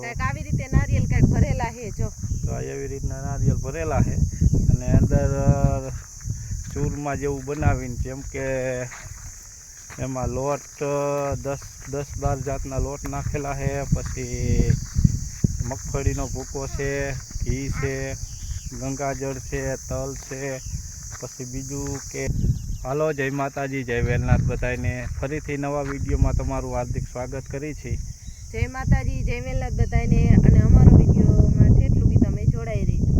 કાંઈક નારિયેલ ભરેલા છે અને અંદર ચૂરમા જેવું બનાવીને જેમ કે એમાં લોટ દસ દસ બાર જાતના લોટ નાખેલા છે, પછી મગફળીનો ભૂકો છે, ઘી છે, ગંગાજળ છે, તલ છે, પછી બીજું કે હાલો, જય માતાજી, જય વેલનાથ બધાને ફરીથી નવા વિડીયોમાં તમારું હાર્દિક સ્વાગત કરી છે. જય માતાજી જય વેલનાથ બધાને. અને અમારો વિડીયોમાં જેટલું બી તમે જોડાઈ રહીજો.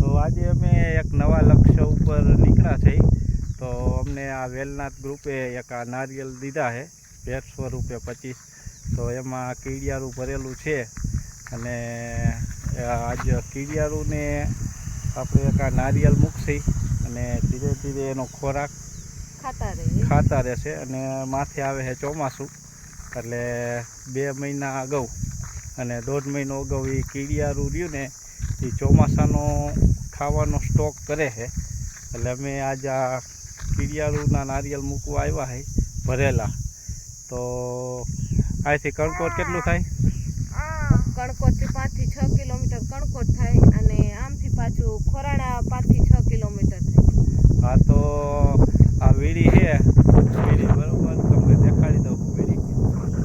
તો આજે અમે એક નવા લક્ષ્ય ઉપર નીકળ્યા છે તો અમને આ વેલનાથ ગ્રુપે એક આ નારિયેલ દીધા છે ભેટ સ્વરૂપે પચીસ. તો એમાં કીડિયારું ભરેલું છે. અને આજ કીડિયારુંને આપણે એક આ નારિયેલ મૂકશી અને ધીરે ધીરે એનો ખોરાક ખાતા રહેશે અને માથે આવે છે ચોમાસું. એટલે બે મહિના અગાઉ અને દોઢ મહિનો અગાઉ એ કીડિયારું રહ્યું ને એ ચોમાસાનો ખાવાનો સ્ટોક કરે છે. એટલે અમે આજ આ કીડિયાળુના નારિયેલ મૂકવા આવ્યા છે ભરેલા. તો અહીંથી કણકોટ કેટલું થાય? કણકોટથી પાંચથી છ કિલોમીટર કણકોટ થાય અને આમથી પાછું ખોરાણા પાંચથી છ કિલોમીટર થાય. હા તો આ વીડી છે વીડી બરોબર તમને દેખાડી દઉં વીડી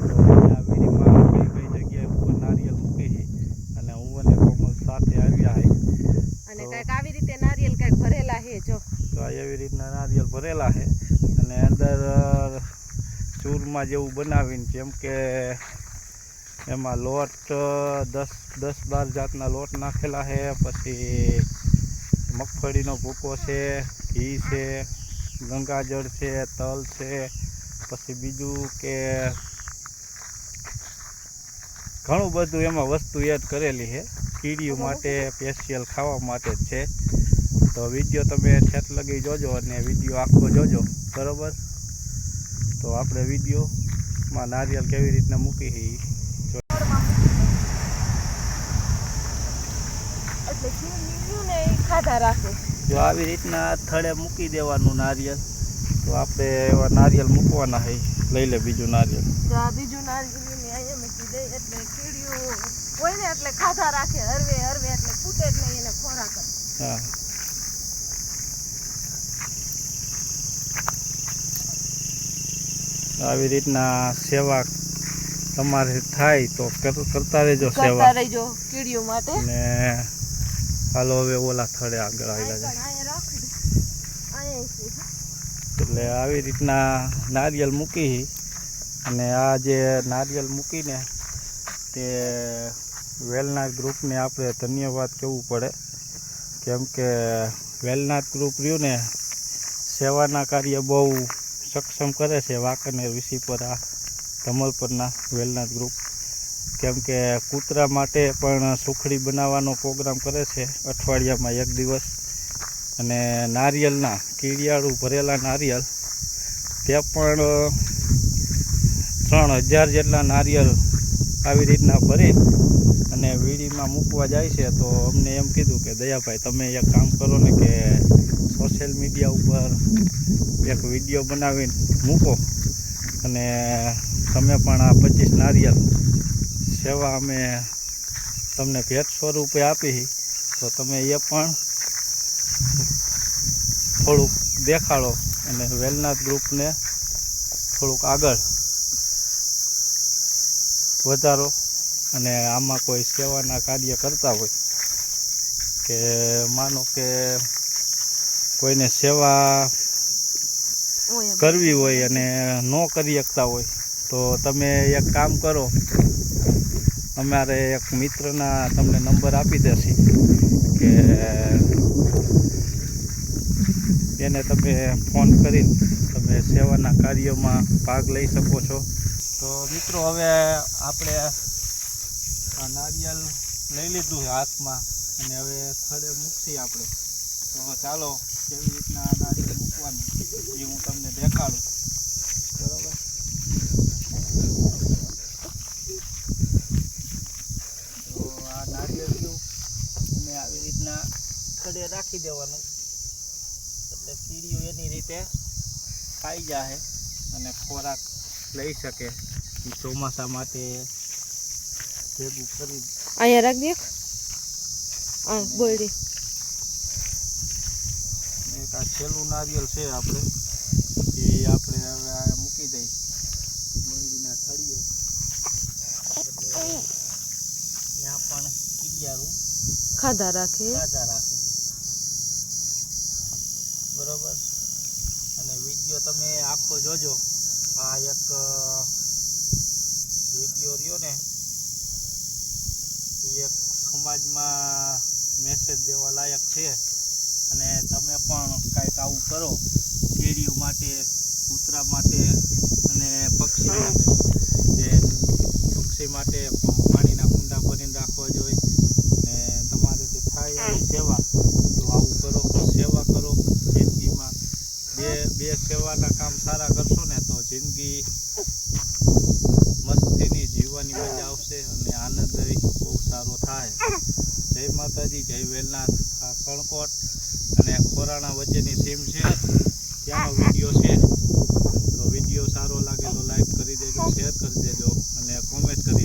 તો આ વીડીમાં કઈ કઈ જગ્યાએ ઉપર નારિયેલ મૂકી છે અને હું અને કોમલ સાથે આવ્યા છે અને તો- કાંઈક આવી રીતે નારિયેલ કાંઈક ભરેલા છે જો. તો એવી રીતના નારિયેલ ભરેલા છે. અને અંદર ચૂરમાં જેવું બનાવીને જેમ કે એમાં લોટ દસ દસ બાર જાતના લોટ નાખેલા છે પછી મગફળીનો ભૂકો છે ઘી છે ગંગાજળ છે તલ છે પછી બીજું કે ઘણું બધું એમાં વસ્તુ એડ કરેલી છે. કીડીઓ માટે સ્પેશિયલ ખાવા માટે છે. તો વીડિયો તમે છેટ લગી જોજો અને વીડિયો આખો જોજો. બરોબર? તો આપણે વિડીયોમાં નારિયેલ કેવી રીતના મૂકી જે આવી રીતના થળે મૂકી દેવાનું નારિયેલ. તો આપણે એવા નારિયેલ મૂકવાના છે. લઈ લે બીજું નારિયેલ. તો આ બીજું નારિયેલ ને અહીંયા મૂકી દે એટલે કીડીયું. હોય ને એટલે ખાધા રાખે હરવે હરવે એટલે ફૂટે જ નહીં એને ખોરાક હા. આવી રીતના સેવા તમારે થાય તો કરતા રહેજો કરતા સેવા. રહીજો કીડીયું માટે. ને હાલો હવે ઓલા થડે આગળ આવેલા છે. એટલે આવી રીતના નારિયેલ મૂકી અને આ જે નારિયેલ મૂકીને તે વેલનાથ ગ્રુપને આપણે ધન્યવાદ કહેવું પડે. કેમ કે વેલનાથ ગ્રુપ રહ્યું ને સેવાના કાર્ય બહુ સક્ષમ કરે છે વાંકાનેર વિસીપરા ધમલપરના વેલનાથ ગ્રુપ કેમ કે કૂતરા માટે પણ સુખડી બનાવવાનો પ્રોગ્રામ કરે છે અઠવાડિયામાં એક દિવસ. અને નારિયેલના, કીડિયાળું ભરેલા નારિયેલ. તે પણ ત્રણ હજાર જેટલા નારિયેલ આવી રીતના ભરી અને વીડીમાં મૂકવા જાય છે, તો અમને એમ કીધું કે, દયાભાઈ, તમે એક કામ કરો ને કે સોશિયલ મીડિયા ઉપર એક વીડિયો બનાવીને મૂકો. અને તમે પણ આ પચીસ નારિયેલ સેવા અમે તમને ભેટ સ્વરૂપે આપી તો તમે એ પણ થોડુંક દેખાડો અને વેલનાથ ગ્રુપને થોડુંક આગળ વધારો. અને આમાં કોઈ સેવાના કાર્ય કરતા હોય કે માનો કે કોઈને સેવા કરવી હોય અને ન કરી શકતા હોય, તો તમે એક કામ કરો. અમારે એક મિત્રના તમને નંબર આપી દેશે કે એને તમે ફોન કરીને તમે સેવાના કાર્યોમાં ભાગ લઈ શકો છો. તો મિત્રો, હવે આપણે આ નારિયેલ લઈ લીધું છે હાથમાં અને હવે થડે મૂકશી આપણે. તો ચાલો કેવી રીતના નારિયેલ મૂકવાનું એ હું તમને દેખાડું. બરાબર? તો આ નારિયેળ રહ્યું અને આવી રીતના થડે રાખી દેવાનું. એટલે કીડીઓ એની રીતે ખાઈ જાય અને ખોરાક લઈ શકે. ચોમાસા માટે ભેગું કરી અહીંયા રાખ દેખ. હા બોલડી. એક આ છેલ્લું નારિયેલ છે આપણે. એ આપણે હવે આ મૂકી દઈ મોરડીના થળીએ ત્યાં પણ કિડિયારું ખાધા રાખે. ખાધા રાખે. બરોબર? અને વીડિયો તમે આખો જોજો. આ એક વીડિયો રહ્યો ને એક સમાજમાં મેસેજ દેવા લાયક છે. અને તમે પણ કાંઈક આવું કરો. કેરીઓ માટે, કૂતરા માટે અને પક્ષી જે પક્ષી માટે પાણીના કુંડા ભરીને રાખવા જોઈએ. ને તમારેથી થાય એવી સેવા તો આવું કરો સેવા કરો જિંદગીમાં. બે બે સેવાના કામ સારા કરશો ને તો જિંદગી મસ્તીની જીવવાની મજા આવશે અને આનંદ બહુ સારો થાય. જય માતાજી, જય વેલનાથ. આ કણકોટ અને ખોરાણા વચ્ચેની સીમ છે. ત્યાંનો વીડિયો છે. તો વીડિયો સારો લાગે તો લાઈક કરી દેજો શેર કરી દેજો અને કોમેન્ટ કરી